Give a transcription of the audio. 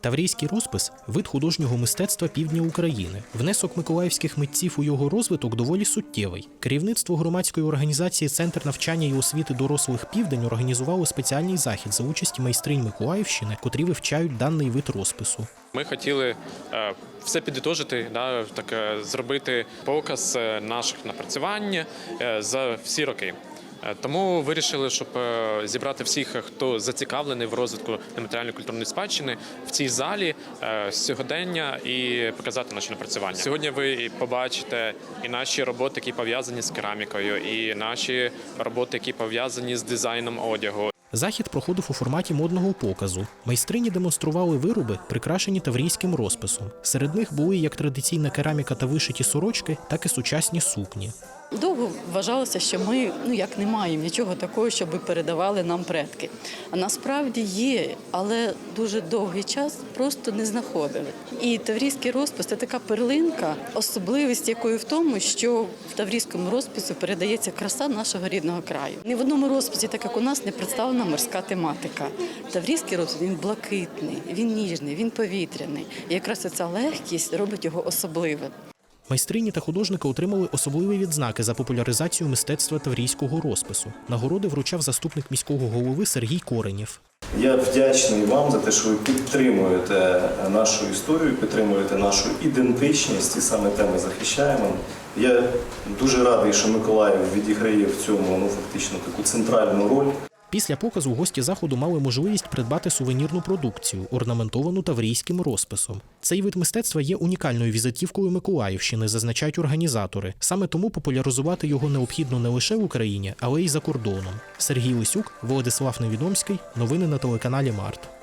Таврійський розпис вид художнього мистецтва півдня України. Внесок миколаївських митців у його розвиток доволі суттєвий. Керівництво громадської організації Центр навчання і освіти дорослих південь організувало спеціальний захід за участі майстринь Миколаївщини, котрі вивчають даний вид розпису. Ми хотіли е, все підітожити, да, так, е, зробити показ е, наших напрацювань за всі роки. Е, Тому вирішили, щоб е, зібрати всіх, хто зацікавлений в розвитку нематеріальної культурної спадщини в цій залі е, сьогодення і показати наші напрацювання. Сьогодні ви побачите і наші роботи, які пов'язані з керамікою, і наші роботи, які пов'язані з дизайном одягу. Захід проходив у форматі модного показу. Майстрині демонстрували вироби, прикрашені таврійським розписом. Серед них були як традиційна кераміка та вишиті сорочки, так і сучасні сукні. Довго вважалося, що ми ну як не маємо нічого такого, щоб передавали нам предки. А насправді є, але дуже довгий час просто не знаходили. І таврійський розпис це така перлинка, особливість якої в тому, що в таврійському розписі передається краса нашого рідного краю. Ні в одному розписі, так як у нас, не представлена морська тематика. Таврійський розпис він блакитний, він ніжний, він повітряний. І якраз ця легкість робить його особливим. Майстрині та художники отримали особливі відзнаки за популяризацію мистецтва таврійського розпису. Нагороди вручав заступник міського голови Сергій Коренєв. Я вдячний вам за те, що ви підтримуєте нашу історію, підтримуєте нашу ідентичність і саме те ми захищаємо. Я дуже радий, що Миколаїв відіграє в цьому ну фактично таку центральну роль. Після показу гості заходу мали можливість придбати сувенірну продукцію, орнаментовану таврійським розписом. Цей вид мистецтва є унікальною візитівкою Миколаївщини, зазначають організатори. Саме тому популяризувати його необхідно не лише в Україні, але й за кордоном. Сергій Лисюк, Володислав Невідомський. Новини на телеканалі Март.